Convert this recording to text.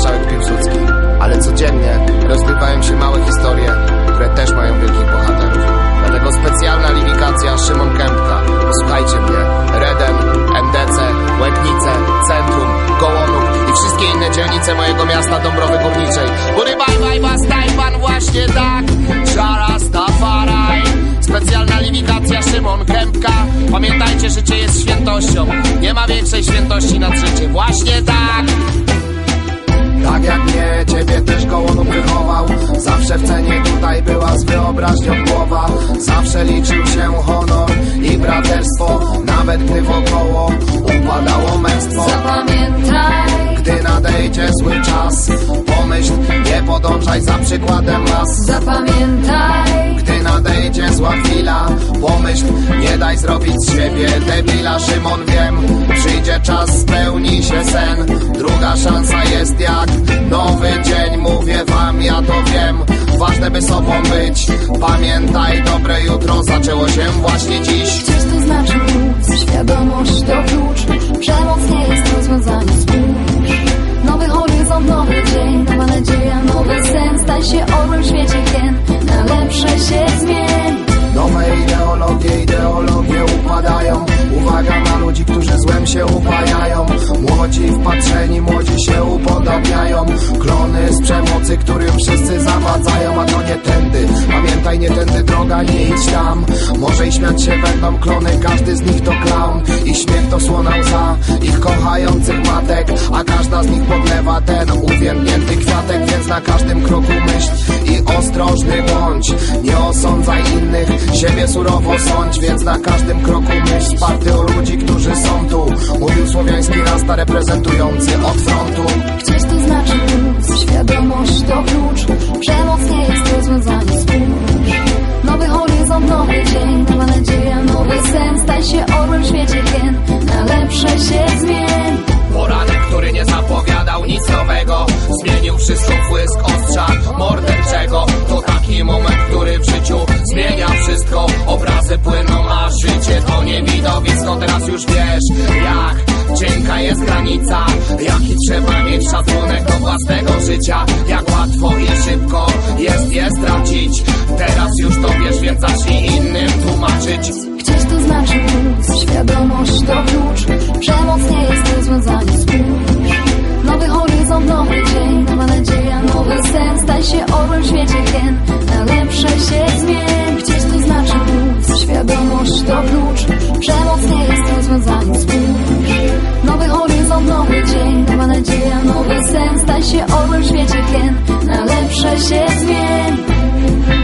marszałek Piłsudski. Ale codziennie rozgrywają się małe historie, które też mają wielkich bohaterów. Dlatego specjalna liwikacja Szymon Kępka. Posłuchajcie mnie. Reden, MDC, Łęknice, Centrum, Gołonów i wszystkie inne dzielnice mojego miasta Dąbrowy Górniczej. Urybaj, baj, staj pan właśnie tak. Szaras, tafaraj. Specjalna liwikacja Szymon Kępka. Pamiętajcie, życie jest świętością. Nie ma większej świętości nad życie. Właśnie tak. Tak jak mnie, ciebie też Gołonów wychował. Zawsze w cenie tutaj była z wyobraźnią głowa. Zawsze liczył się honor i braterstwo. Nawet gdy wokoło upadało męstwo. Zapamiętaj, Gdy nadejdzie zły czas Pomyśl, nie podążaj za przykładem las. Zapamiętaj, gdy nadejdzie zła chwila Pomyśl, nie daj zrobić z siebie debila. Szymon wiem, przyjdzie czas, spełni się ważne by sobą być. Pamiętaj, dobre jutro zaczęło się właśnie dziś. Coś to znaczy móc Świadomość to klucz. Przemoc nie jest rozwiązaniem spójrz. Nowy horyzont, nowy dzień Nowa nadzieja, nowy sen. Stań się zawadzają A to nie tędy, pamiętaj nie tędy droga, nie idź tam. Może i śmiać się będą klony, każdy z nich to clown. Ich śmiech to słona łza, ich kochających matek. A każda z nich podlewa ten uwiędnięty kwiatek Więc na każdym kroku myśl i ostrożny bądź. Nie osądzaj innych, siebie surowo sądź Więc na każdym kroku myśl. Wsparty o ludzi, którzy są tu. Mówił słowiański rasta reprezentujący od frontu już wiesz, jak cienka jest granica Jaki trzeba mieć szacunek do własnego życia Jak łatwo i szybko jest je stracić. Teraz już to wiesz, więc zacznij innym tłumaczyć. Chcieć to znaczy móc Świadomość to klucz. Przemoc nie jest rozwiązaniem spójrz Nowy horyzont, nowy dzień Nowa nadzieja, nowy sen. Stań się orłem w świecie gen Na lepsze się zmień. Chcieć to znaczy móc Świadomość to klucz się orłem w świecie pien, na lepsze się zmień.